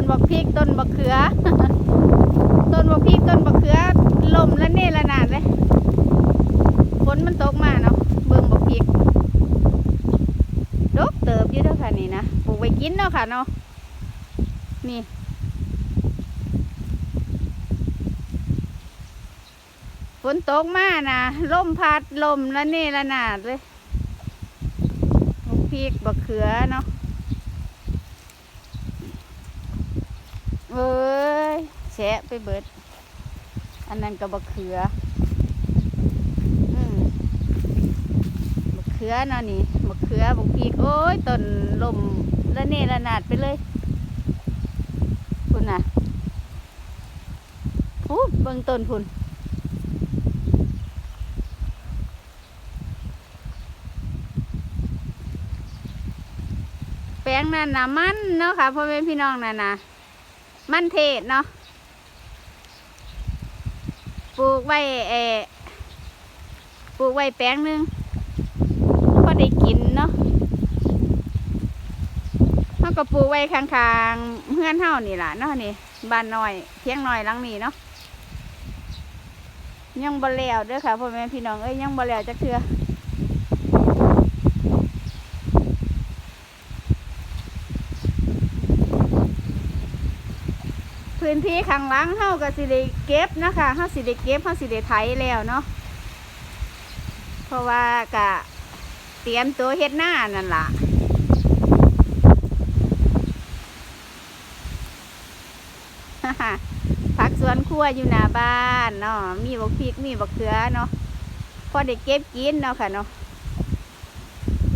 นบักพริกต้นบักเขือ ต้นบักพริกต้นบักเขือลมและเน่ละนาดเลยฝนมันตกมาเนาะเบิ่งบักพริกดกเติบอยู่เด้อค่ะนี่นะปลูกไว้กินเนาะค่ะเนาะนี่ฝนตกมานะลมพัดลมและเน่ละนาดเลยบักพริกบักเขือเนาะ เอ้ ยแฉะไปเบิด อันนั้นก็บักเขือ อืมบักเขือเนาะนี่บักเขือบักพีกโอ้ยต้นลมระเนระนาดไปเลยพุ่นน่ะพูดเบิ่งต้นพุ่นแปลงนั่นนะมันเนาะค่ะพ่อแม่พี่น้องนั่นนะมันเทศเนาะ ปลูกไว้เออปลูกไว้แปลงนึงพอได้กินเนาะเขาก็ปลูกไว้ข้างๆเพื่อนเฮานี่ล่ะเนาะนี่บ้านน้อยเพียงน้อยหลังนี้เนาะยังบ่แล้วเด้อค่ะพ่อแม่พี่น้องเอ้ยยังบ่แล้วจักเทื่อ พื้นที่ข้างหล่างเฮาก็สิได้เก็บนะคะเฮาสิได้เก็บเฮาสิได้ไถแล้วเนาะเพราะว่าก็เตรียมตัวเฮ็ดหน้านั่นล่ะผักสวนครัวอยู่หน้าบ้านเนาะมีบักพริกมีบักเขือเนาะพอได้เก็บกินเนาะค่ะเนาะ